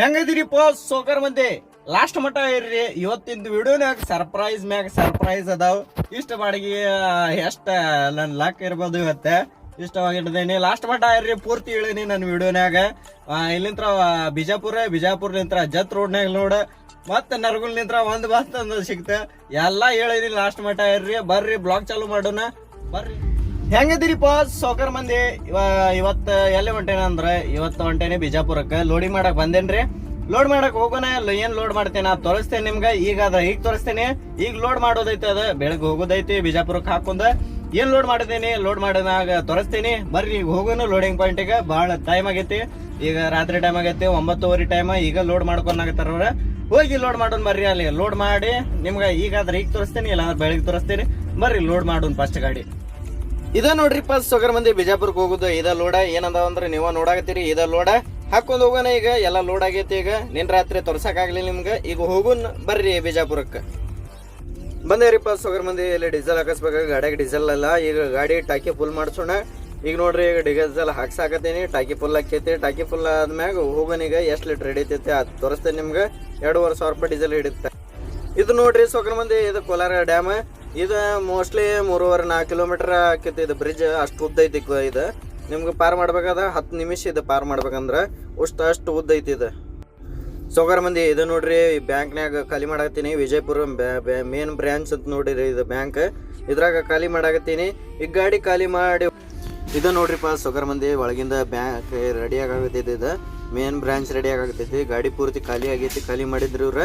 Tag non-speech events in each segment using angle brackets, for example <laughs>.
ಹೆಂಗದಿರಿಪ್ಪ soccer ಮಂದಿ? Last ಮಟ್ಟ ಇರ್ರಿ. ಇವತ್ತಿಂದ ವಿಡಿಯೋನ್ಯಾಗ ಸರ್ಪ್ರೈಸ್ ಮ್ಯಾಗ ಸರ್ಪ್ರೈಸ್ ಅದಾವ. ಇಷ್ಟ ಬಾಡಿಗೆ, ಎಷ್ಟ ನನ್ ಲಾಕ್ ಇರ್ಬೋದು ಇವತ್ತೆ. ಇಷ್ಟವಾಗಿಡ್ದೇನಿ ಲಾಸ್ಟ್ ಮಟ್ಟ ಇರ್ರಿ, ಪೂರ್ತಿ ಹೇಳೀನಿ ನನ್ನ ವಿಡಿಯೋನ್ಯಾಗ ಇಲ್ಲಿಂತ್ರ ಬಿಜಾಪುರ ಬಿಜಾಪುರ್ಲಿಂತ್ರ ಜತ್ ರೋಡ್ನ್ಯಾಗ ನೋಡ. ಮತ್ತೆ ನರಗುಲ್ ನಿಂತ್ರ ಒಂದ್ ಬಸ್ ತಂದ ಸಿಗ್ತ ಎಲ್ಲಾ ಹೇಳಿದೀನಿ ಲಾಸ್ಟ್ ಮಟ್ಟ ಇರ್ರಿ. ಬರ್ರಿ, ಬ್ಲಾಗ್ ಚಾಲು ಮಾಡೋಣ. ಬರ್ರಿ. ಹೆಂಗದಿರಿಪ್ಪ ಸೋಕರ್ ಮಂದಿ? ಇವ- ಇವತ್ತ ಎಲ್ಲಿ ಹೊಂಟೇನ ಅಂದ್ರ, ಇವತ್ತ ಹೊಂಟೇನೆ ಬಿಜಾಪುರಕ್ಕ. ಲೋಡಿಂಗ್ ಮಾಡಕ್ ಬಂದೇನ್ರಿ? ಲೋಡ್ ಮಾಡಕ್ ಹೋಗೋಣ ಏನ್ ಲೋಡ್ ಮಾಡ್ತೇನೆ? ತೋರಿಸ್ತೇನೆ ನಿಮ್ಗೆ. ಈಗ ಅದ, ಈಗ ತೋರಿಸ್ತೇನೆ. ಈಗ ಲೋಡ್ ಮಾಡೋದೈತೆ ಅದ ಬೆಳಗ್ಗೆ ಹೋಗೋದೈತಿ ಬಿಜಾಪುರಕ್ಕೆ ಹಾಕೊಂಡ ಏನ್ ಲೋಡ್ ಮಾಡಿದೇನಿ? ಲೋಡ್ ಮಾಡಿದಾಗ ತೋರಿಸ್ತೀನಿ. ಬರ್ರಿ, ಈಗ ಹೋಗೋಣ ಲೋಡಿಂಗ್ ಪಾಯಿಂಟಿಗೆ ಬಹಳ ಟೈಮ್ ಆಗೈತಿ. ಈಗ ರಾತ್ರಿ ಟೈಮ್ ಆಗೈತಿ, ಒಂಬತ್ತುವರೆ ಟೈಮ್ ಈಗ ಲೋಡ್ ಮಾಡ್ಕೊಂಡಾಗತ್ತಾರ ಅವ್ರ. ಹೋಗಿ ಲೋಡ್ ಮಾಡೋಣ ಬರ್ರಿ ಅಲ್ಲಿ. ಲೋಡ್ ಮಾಡಿ, ನಿಮ್ಗೆ ಈಗ ಈಗ ತೋರಿಸ್ತೀನಿ ಇಲ್ಲ ಬೆಳಗ್ಗೆ ತೋರಿಸ್ತೀನಿ. ಬರ್ರಿ ಲೋಡ್ ಮಾಡೋಣ ಫಸ್ಟ್ ಗಾಡಿ. ಇದ ನೋಡ್ರಿಪ್ಪ ಸೊಗರ್ ಮಂದಿ ಬಿಜಾಪುರಕ್ಕೆ ಹೋಗುದು, ಇದ ಲೋಡ ಏನದಾವ ಅಂದ್ರೆ ನೀವು ನೋಡಾಕತ್ತೀರಿ, ಇದ ಲೋಡ. ಹಾಕೊಂಡ್ ಹೋಗೋಣ ಈಗ, ಎಲ್ಲ ಲೋಡ್ ಆಗೈತಿ ಈಗ. ನಿನ್ ರಾತ್ರಿ ತೋರ್ಸಕ್ ಆಗ್ಲಿ ನಿಮ್ಗೆ. ಈಗ ಹೋಗುನ್ ಬರ್ರಿ ಬಿಜಾಪುರಕ್ಕೆ ಬಂದೇರಿಪ್ಪ ಸೊಗರ್ ಮಂದಿ, ಇಲ್ಲಿ ಡೀಸೆಲ್ ಹಾಕಿಸ್ಬೇಕು, ಗಾಡಿಯಾಗ ಡೀಸೆಲ್ ಅಲ್ಲ. ಈಗ ಗಾಡಿ ಟಾಕಿ ಫುಲ್ ಮಾಡ್ಸೋಣ. ಈಗ ನೋಡ್ರಿ, ಈಗ ಡೀಸೆಲ್ ಹಾಕ್ಸಾಕತ್ತೀನಿ. ಟಾಕಿ ಫುಲ್ ಹಾಕೈತಿ. ಟಾಕಿ ಫುಲ್ ಆದ್ಮ್ಯಾಗ ಹೋಗೋಣ ಈಗ. ಎಷ್ಟು ಲೀಟರ್ ಹಿಡಿತೈತಿ ಅದು ತೋರಿಸ್ತೇನೆ ನಿಮ್ಗೆ. ಎರಡೂವರೆ ಸಾವಿರ ರೂಪಾಯಿ ಡೀಸೆಲ್ ಹಿಡಿಯುತ್ತೆ ಇದು ನೋಡ್ರಿ ಸೊಗರ್ ಮಂದಿ, ಇದು ಕೋಲಾರ ಡ್ಯಾಮ್. ಇದು ಮೋಸ್ಟ್ಲಿ ಮೂರುವರೆ, ನಾಲ್ಕು ಕಿಲೋಮೀಟರ್ ಆಕೈತಿ ಇದು ಬ್ರಿಡ್ಜ್ ಅಷ್ಟು ಉದ್ದ ಐತಿ ಇದು. ನಿಮ್ಗೆ ಪಾರ್ ಮಾಡ್ಬೇಕಾದ ಹತ್ತು ನಿಮಿಷ ಇದು ಪಾರ್ ಮಾಡ್ಬೇಕಂದ್ರ ಅಷ್ಟು ಅಷ್ಟು ಉದ್ದ ಐತಿ ಇದು. ಸೋಗರ್ ಮಂದಿ ಇದು ನೋಡ್ರಿ ಬ್ಯಾಂಕ್ನಾಗ ಖಾಲಿ ಮಾಡಾಕತ್ತೀನಿ. ವಿಜಯಪುರ ಮೇನ್ ಬ್ರಾಂಚ್ ಅಂತ ನೋಡಿರಿ ಇದು ಬ್ಯಾಂಕ್ ಇದ್ರಾಗ ಖಾಲಿ ಮಾಡಾಕತ್ತೀನಿ. ಈಗ ಗಾಡಿ ಖಾಲಿ ಮಾಡಿ ಇದು ನೋಡ್ರಿಪ್ಪ ಸೋಗರ್ ಮಂದಿ ಒಳಗಿಂದ ಬ್ಯಾಂಕ್ ರೆಡಿ ಆಗತೈತಿ ಇದು. ಮೇನ್ ಬ್ರಾಂಚ್ ರೆಡಿ ಆಗತೈತಿ ಗಾಡಿ ಪೂರ್ತಿ ಖಾಲಿ ಆಗೈತಿ. ಖಾಲಿ ಮಾಡಿದ್ರಿ ಇವ್ರ.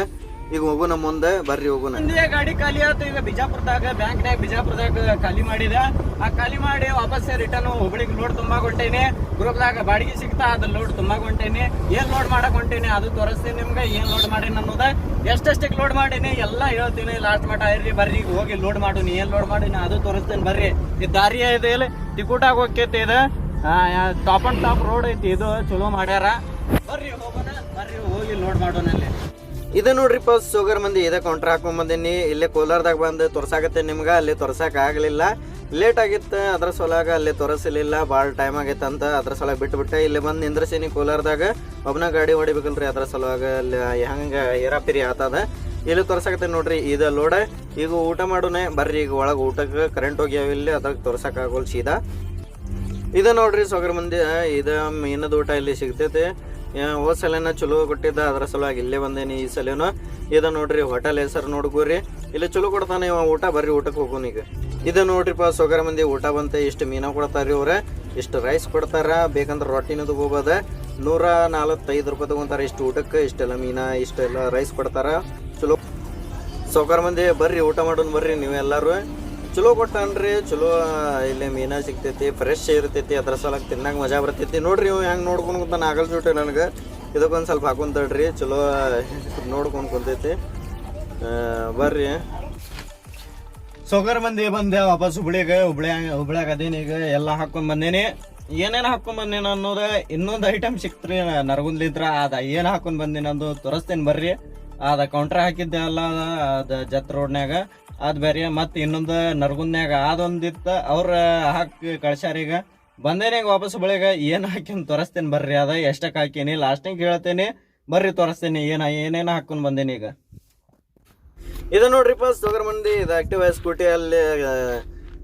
ಈಗ ಹೋಗೋಣ ಮುಂದೆ, ಬರ್ರಿ ಹೋಗೋಣ. ಗಾಡಿ ಖಾಲಿ ಆಯ್ತು, ಈಗ ಬಿಜಾಪುರದಾಗ, ಬ್ಯಾಂಕ್ನ್ಯಾಗ ಬಿಜಾಪುರದಾಗ ಖಾಲಿ ಮಾಡಿದ. ಆ ಖಾಲಿ ಮಾಡಿ ವಾಪಸ್ ರಿಟರ್ನ್ ಹುಬ್ಳಿಗೆ ಲೋಡ್ ತುಂಬಾ ಹೊಂಟೇನಿ ಗ್ರೂಪ್ದಾಗ ಬಾಡಿಗೆ ಸಿಗ್ತಾ ಅದ ಲೋಡ್ ತುಂಬಾ ಹೊಂಟೇನಿ ಏನ್ ಲೋಡ್ ಮಾಡಕ್ ಹೊಂಟೇನಿ, ಅದು ತೋರಿಸ್ತೀನಿ ನಿಮ್ಗೆ, ಏನ್ ಲೋಡ್ ಮಾಡೀನಿ ಅನ್ನೋದ ಎಷ್ಟೆಷ್ಟಕ್ಕೆ ಲೋಡ್ ಮಾಡೀನಿ, ಎಲ್ಲ ಹೇಳ್ತೀನಿ. ಲಾಸ್ಟ್ ಮಟ ಇರ್ರಿ ಬರ್ರಿ ಈಗ ಹೋಗಿ ಲೋಡ್ ಮಾಡೋನಿ ಏನ್ ಲೋಡ್ ಮಾಡೀನಿ, ಅದು ತೋರಿಸ್ತೇನೆ, ಬರ್ರಿ. ಈ ದಾರಿ ಇದೆ ಇಲ್ಲಿ, ಟಿಕೂಟಾಗ ಹೋಗ್ತೈತಿ ಇದು. ಟಾಪ್ ಅಂಡ್ ಟಾಪ್ ರೋಡ್ ಐತಿ, ಇದು ಚಲೋ ಮಾಡ್ಯಾರ. ಬರ್ರಿ ಹೋಗೋಣ, ಬರ್ರಿ, ಹೋಗಿ ಲೋಡ್ ಮಾಡೋಣ ಅಲ್ಲಿ. ಇದು ನೋಡ್ರಿಪ್ಪ ಶುಗರ್ ಮಂದಿ, ಇದೇ ಕೌಂಟ್ರ್ ಹಾಕೊಂಡ್ ಬಂದೀನಿ ಇಲ್ಲೇ ಕೋಲಾರದಾಗ ಬಂದು ತೋರ್ಸಾಕತ್ತೆ ನಿಮ್ಗೆ, ಅಲ್ಲಿ ತೋರ್ಸಕ್ ಆಗಲಿಲ್ಲ. ಲೇಟ್ ಆಗಿತ್ತು, ಅದ್ರ ಸೊಲಾಗ ಅಲ್ಲಿ ತೋರಿಸಲಿಲ್ಲ. ಭಾಳ ಟೈಮ್ ಆಗೈತೆ ಅಂತ ಅದ್ರ ಸಲುವಾಗಿ ಬಿಟ್ಬಿಟ್ಟೆ. ಇಲ್ಲಿ ಬಂದು ನಿಂದ್ರಸೀನಿ ಕೋಲಾರದಾಗ. ಒಬ್ಬನ ಗಾಡಿ ಹೊಡಿಬೇಕಲ್ರಿ, ಅದ್ರ ಸಲುವಾಗ ಅಲ್ಲಿ ಹೆಂಗೆ ಏರಾಪಿರಿ ಆತದ ಇಲ್ಲಿ ತೋರ್ಸಾಕತ್ತೆ ನೋಡ್ರಿ, ಇದು ಲೋಡ ಈಗ ಊಟ ಮಾಡೋಣ ಬರ್ರಿ, ಈಗ ಒಳಗೆ ಊಟಕ್ಕೆ ಕರೆಂಟ್ ಹೋಗ್ಯಾವ ಇಲ್ಲಿ, ಅದ್ರಾಗ ಆಗೋಲ್ ಸೀದಾ. ಇದು ನೋಡ್ರಿ, ಸೊಗರ್ ಮಂದಿ, ಇದು ಮೀನದ ಊಟ ಇಲ್ಲಿ ಸಿಗ್ತೈತಿ. ಹೋದ್ ಸಲನ ಚಲೋ ಕೊಟ್ಟಿದ್ದ, ಅದ್ರ ಸಲುವಾಗಿ ಇಲ್ಲೇ ಬಂದೇನಿ ಈ ಸಲೇನು. ಇದು ನೋಡ್ರಿ, ಹೋಟೆಲ್ ಹೆಸರು ನೋಡ್ಕೋರಿ. ಇಲ್ಲಿ ಚಲೋ ಕೊಡ್ತಾನೆ ಇವ ಊಟ, ಬರ್ರಿ ಊಟಕ್ಕೆ ಹೋಗೋಣ ಈಗ. ಇದು ನೋಡ್ರಿಪ್ಪ ಸೋಗರ ಮಂದಿ ಊಟ ಬಂತೆ, ಇಷ್ಟು ಮೀನ ಕೊಡ್ತಾರ್ರಿ ಅವ್ರ. ಇಷ್ಟು ರೈಸ್ ಕೊಡ್ತಾರ, ಬೇಕಂದ್ರೆ ರೊಟ್ಟಿನೂ ಹೋಗೋದ ನೂರ ನಲವತ್ತೈದು ರೂಪಾಯಿ ತಗೊಂತಾರ ಇಷ್ಟು ಊಟಕ್ಕೆ, ಇಷ್ಟೆಲ್ಲ ಮೀನ, ಇಷ್ಟೆಲ್ಲ ರೈಸ್ ಕೊಡ್ತಾರ. ಚಲೋ. ಸೌಕರ್ ಮಂದಿ, ಬರ್ರಿ ಊಟ ಮಾಡೋಣ ಬರ್ರಿ ನೀವೆಲ್ಲರೂ. ಚಲೋ ಕೊಟ್ಟಾನ್ರಿ, ಚಲೋ ಇಲ್ಲಿ ಮೀನಾ ಸಿಗ್ತೈತಿ ಫ್ರೆಶ್ ಇರ್ತೈತಿ, ಅದ್ರ ಸಲಕ್ಕೆ ತಿನ್ನಾಗ ಮಜಾ ಬರ್ತೈತಿ. ನೋಡ್ರಿ ಇವ್ ಹೆಂಗೆ ನೋಡ್ಕೊಂಡು ಕುಂತಾನ ಆಗಲ್ ಜೊತೆ ನನಗೆ. ಇದಕ್ಕೊಂದು ಸ್ವಲ್ಪ ಹಾಕೊಂತಡ್ರಿ, ಚಲೋ, <laughs> ನೋಡ್ಕೊಂಡು ಕುಂತೈತಿ. ಬರ್ರಿ. ಸೋಗರ್ ಮಂದಿ ಬಂದೆ, ವಾಪಸ್ ಹುಬ್ಳಿಗೆ, ಹುಬ್ಳಿ, ಹುಬ್ಳ್ಯಾಗ ಅದೇನಿ ಈಗ, ಎಲ್ಲ ಹಾಕೊಂಡ್ ಬಂದೇನಿ. ಏನೇನು ಹಾಕೊಂಡ್ ಬಂದೇನ ಅನ್ನೋದು ಇನ್ನೊಂದು ಐಟಮ್ ಸಿಕ್ತ್ರಿ ನರಗುಂದ್ಲಿದ್ರ ಅದ ಏನು ಹಾಕೊಂಡ್ ಬಂದೇನಂದು ತೋರಿಸ್ತೇನೆ ಬರ್ರಿ. ಅದ ಕೌಂಟರ್ ಹಾಕಿದ್ದೆ ಅಲ್ಲ, ಅದ ಜತ್ ರೋಡ್ನ್ಯಾಗ ಅದ್ ಬೇರೆ. ಮತ್ತೆ ಇನ್ನೊಂದು ನರಗುಂದ್ಯಾಗ ಅದೊಂದಿತ್ತ ಅವ್ರ ಹಾಕಿ ಕಳ್ಸ್ಯಾರ ಈಗ. ಬಂದೇನೆ ಈಗ ವಾಪಸ್ ಬಳಿಗ, ಏನು ಹಾಕಿನ್ ತೋರಿಸ್ತೇನೆ ಬರ್ರಿ ಅದ ಎಷ್ಟಕ್ಕೆ ಹಾಕೀನಿ ಲಾಸ್ಟಿಗೆ ಹೇಳ್ತೇನೆ, ಬರ್ರಿ ತೋರಿಸ್ತೇನೆ, ಏನ, ಏನೇನು ಹಾಕೊಂಡು ಬಂದೇನಿ ಈಗ. ಇದು ನೋಡ್ರಿ ಪಾಸ್ ಸೋಗರ್ ಮಂದಿ, ಇದು ಆಕ್ಟಿವ್ ಸ್ಕೂಟಿ ಅಲ್ಲಿ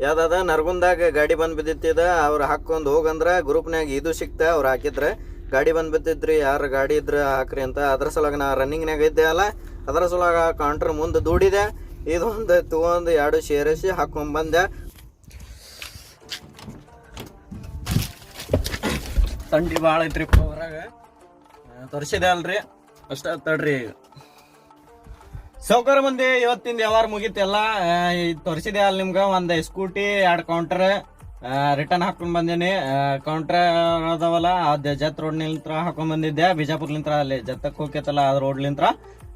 ಯಾವ್ದದ ನರಗುಂದಾಗ ಗಾಡಿ ಬಂದ್ ಬಿದ್ದಿತ್ತಿದ ಅವ್ರು ಹಾಕೊಂಡು ಹೋಗಂದ್ರ ಗ್ರೂಪ್ನಾಗ ಇದು ಸಿಕ್ತ, ಅವ್ರು ಹಾಕಿದ್ರ. ಗಾಡಿ ಬಂದು ಬಿದ್ದಿದ್ರಿ ಯಾರು ಗಾಡಿ ಇದ್ರ ಹಾಕ್ರಿ ಅಂತ. ಅದ್ರ ಸಲುವಾಗಿ ನಾ ರನ್ನಿಂಗ್ನಾಗ ಇದ್ದೆ ಅಲ್ಲ. ಅದ್ರ ಸಲಾಗ ಕೌಂಟ್ರ್ ಮುಂದೆ ದೂಡಿದೆ. ಇದೊಂದು ತಗೊಂಡು ಎರಡು ಸೇರಿಸಿ ಹಾಕೊಂಡ್ ಬಂದೆ. ತಂಡಿ ಭಾಳ ಐತ್ರಿ ಹೊರಗ. ತೋರಿಸಿದೆ ಅಲ್ರಿ. ಅಷ್ಟ ತಡ್ರಿ ಈಗ. ಸೌಕರ್ಯ ಮಂದಿ, ಇವತ್ತಿಂದ ಯಾವಾರ ಮುಗಿತೆಲ್ಲ ತೋರಿಸಿದೆ ಅಲ್ಲಿ ನಿಮ್ಗೆ ಒಂದು ಸ್ಕೂಟಿ ಎರಡು ಕೌಂಟರ್ ರಿಟರ್ನ್ ಹಾಕೊಂಡ್ ಬಂದೇನಿ. ಕೌಂಟರ್ ಅದಾವಲ್ಲ ಅದ ಜತ್ ರೋಡ್ ನಿಂತ್ರ ಹಾಕೊಂಡ್ ಬಂದಿದ್ದೆ. ಬಿಜಾಪುರ್ಲಿಂತ್ರ ಅಲ್ಲಿ ಜತ್ತಕ್ಕೆ ಹೋಗ್ಯತಲ್ಲ ಅದ್ ರೋಡ್ಲಿಂತ್ರ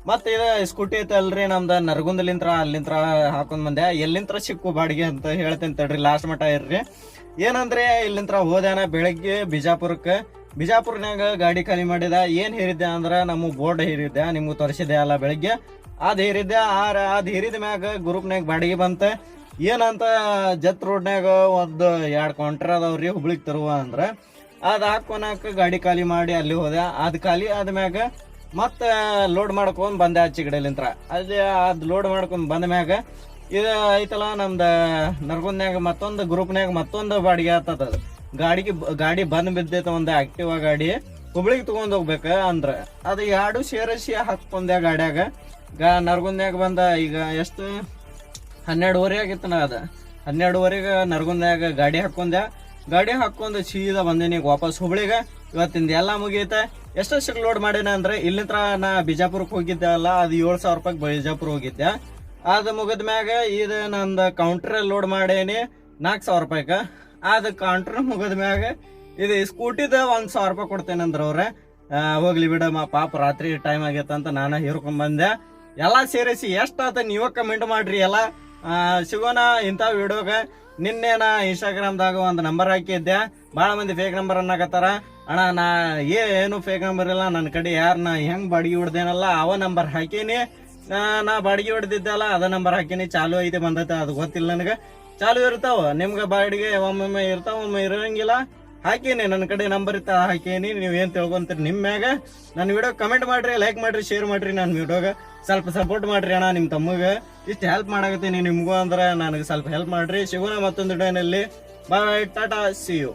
ಮತ್ತೆ ಇದು ಸ್ಕೂಟಿ ಐತಲ್ರಿ ನಮ್ದು ನರಗುಂದಲಿಂತ್ರ, ಅಲ್ಲಿಂತ್ರ ಹಾಕೊಂಡ್ ಬಂದೆ. ಎಲ್ಲಿಂತ್ರ ಸಿಕ್ಕು ಬಾಡಿಗೆ ಅಂತ ಹೇಳ್ತೇನೆ ತಡ್ರಿ ಲಾಸ್ಟ್ ಮಟ ಇರ್ರಿ. ಏನಂದ್ರೆ, ಇಲ್ಲಿಂತ್ರ ಹೋದ್ಯಾನ ಬೆಳಗ್ಗೆ ಬಿಜಾಪುರಕ್ಕೆ. ಬಿಜಾಪುರ್ನಾಗ ಗಾಡಿ ಖಾಲಿ ಮಾಡಿದ. ಏನ್ ಹೇರಿದ್ದೆ ಅಂದ್ರ, ನಮ್ಮ ಬೋರ್ಡ್ ಹೇರಿದ್ದೆ ನಿಮ್ಗೆ ತೋರಿಸಿದೆ ಅಲ್ಲ ಬೆಳಗ್ಗೆ. ಅದ್ ಹೇರಿದ್ದೆ ಆರ ಅದು ಹೇರಿದ ಮ್ಯಾಗ ಗ್ರೂಪ್ನ್ಯಾಗ ಬಾಡಿಗೆ ಬಂತ. ಏನಂತ, ಜತ್ ರೋಡ್ನ್ಯಾಗ ಒಂದು ಎರಡು ಕೌಂಟರ್ ಅದಾವ್ರಿ, ಹುಬ್ಳಿಗೆ ತರುವ ಅಂದ್ರೆ. ಅದ್ ಹಾಕೊನಕ ಗಾಡಿ ಖಾಲಿ ಮಾಡಿ ಅಲ್ಲಿ ಹೋದೆ. ಅದ್ ಖಾಲಿ ಆದ್ಮ್ಯಾಗ ಮತ್ತೆ ಲೋಡ್ ಮಾಡ್ಕೊಂಡ್ ಬಂದೆ ಆಚೆ ಕಡೆಲಿಂತ್ರ. ಅಲ್ಲಿ ಅದ್ ಲೋಡ್ ಮಾಡ್ಕೊಂಡ್ ಬಂದ ಮ್ಯಾಗ ಇದು ಐತಲ್ಲ ನಮ್ದ ನರ್ಗುಂದ್ನ್ಯಾಗ ಮತ್ತೊಂದು ಗ್ರೂಪ್ನ್ಯಾಗ ಮತ್ತೊಂದು ಬಾಡಿಗೆ ಆತದ ಗಾಡಿಗೆ ಗಾಡಿ ಬಂದ್ ಬಿದ್ದೈತ ಒಂದು ಆಕ್ಟಿವಾ ಗಾಡಿ, ಹುಬ್ಳಿಗೆ ತಗೊಂಡ್ ಹೋಗ್ಬೇಕ ಅಂದ್ರ. ಅದು ಎರಡು ಸೇರಿಸಿ ಹಾಕೊಂಡೆ ಗಾಡ್ಯಾಗ. ಗಾ ನರ್ಗುಂದ್ನ್ಯಾಗ ಬಂದ ಈಗ ಎಷ್ಟು? ಹನ್ನೆರಡುವರೆ ಆಗಿತ್ತು ನಾ ಅದ. ಹನ್ನೆರಡುವರೆಗೆ ನರ್ಗುಂದ್ಯಾಗ ಗಾಡಿ ಹಾಕೊಂಡೆ. ಗಾಡಿ ಹಾಕೊಂಡು ಸೀದಾ ಬಂದೇನಿ ವಾಪಸ್ ಹುಬ್ಳಿಗ. ಇವತ್ತಿಂದ ಎಲ್ಲ ಎಷ್ಟು ಎಷ್ಟಷ್ಟು ಲೋಡ್ ಮಾಡೇನ ಅಂದ್ರೆ ಇಲ್ಲಿಂತ್ರ ನಾ ಬಿಜಾಪುರಕ್ಕೆ ಹೋಗಿದ್ದೆ ಅಲ್ಲ ಅದು ಏಳು ಸಾವಿರ ರೂಪಾಯಿ ಬಿಜಾಪುರ ಹೋಗಿದ್ದೆ. ಅದು ಮುಗಿದ ಮ್ಯಾಗ ಇದು ನಂದು ಕೌಂಟ್ರ್ ಲೋಡ್ ಮಾಡೇನಿ, ನಾಲ್ಕು ಸಾವಿರ ರೂಪಾಯಿಕ ಅದು ಕೌಂಟ್ರ್ ಮುಗಿದ ಮ್ಯಾಗ ಇದು ಸ್ಕೂಟಿದ ಒಂದು ಸಾವಿರ ರೂಪಾಯಿ ಕೊಡ್ತೇನೆ ಅಂದ್ರೆ ಅವ್ರೆ. ಹೋಗ್ಲಿ ಬಿಡಮ್ಮ, ಪಾಪ ರಾತ್ರಿ ಟೈಮ್ ಆಗೈತೆ ಅಂತ ನಾನು ಹೀರ್ಕೊಂಡ್ ಬಂದೆ. ಎಲ್ಲ ಸೇರಿಸಿ ಎಷ್ಟಾತ ನೀವು ಕಮೆಂಟ್ ಮಾಡ್ರಿ ಎಲ್ಲ. ಸಿಗೋಣ ಇಂಥ ವಿಡಿಯೋಗ ನಿನ್ನೆ ನಾ ಇನ್ಸ್ಟಾಗ್ರಾಮ್ದಾಗ ಒಂದು ನಂಬರ್ ಹಾಕಿದ್ದೆ. ಭಾಳ ಮಂದಿ ಫೇಕ್ ನಂಬರ್ ಅನ್ನಕತ್ತಾರ. ಅಣ್ಣ, ನಾ ಏನು ಫೇಕ್ ನಂಬರ್ ನನ್ನ ಕಡೆ ಯಾರು ನಾ ಹೆಂಗ್ ಬಾಡಿಗೆ ಹೊಡ್ದೇನಲ್ಲ, ಅವ ನಂಬರ್ ಹಾಕೀನಿ. ನಾ ಬಾಡಿಗೆ ಹೊಡೆದಿದ್ದಲ್ಲ, ಅದ ನಂಬರ್ ಹಾಕೀನಿ. ಚಾಲು ಐತೆ ಬಂದೈತೆ, ಅದು ಗೊತ್ತಿಲ್ಲ ನನಗೆ. ಚಾಲು ಇರ್ತಾವ. ನಿಮ್ಗೆ ಬಾಡಿಗೆ ಒಮ್ಮೊಮ್ಮೆ ಇರ್ತಾವ ಒಮ್ಮೆ ಇರೋಂಗಿಲ್ಲ. ಹಾಕೀನಿ ನನ್ನ ಕಡೆ ನಂಬರ್ ಇತ್ತ, ಹಾಕೀನಿ. ನೀವು ಏನು ತಿಳ್ಕೊಂತೀರಿ ನಿಮ್ಮ ಮ್ಯಾಗ? ನನ್ನ ವಿಡಿಯೋ ಕಮೆಂಟ್ ಮಾಡ್ರಿ ಲೈಕ್ ಮಾಡ್ರಿ ಶೇರ್ ಮಾಡ್ರಿ ನನ್ನ ವಿಡಿಯೋಗ ಸ್ವಲ್ಪ ಸಪೋರ್ಟ್ ಮಾಡ್ರಿ ಅಣ್ಣ ನಿಮ್ಮ ತಮ್ಮಗೆ. ಇಷ್ಟು ಹೆಲ್ಪ್ ಮಾಡಕತ್ತೀನಿ ನಿಮಗೂ ಅಂದ್ರೆ ನನಗೆ ಸ್ವಲ್ಪ ಹೆಲ್ಪ್ ಮಾಡ್ರಿ. ಸಿಗೋಣ ಮತ್ತೊಂದು ವಿಡಿಯೋನಲ್ಲಿ ಬಾಯ್ ಟಾಟಾ ಸಿ ಯು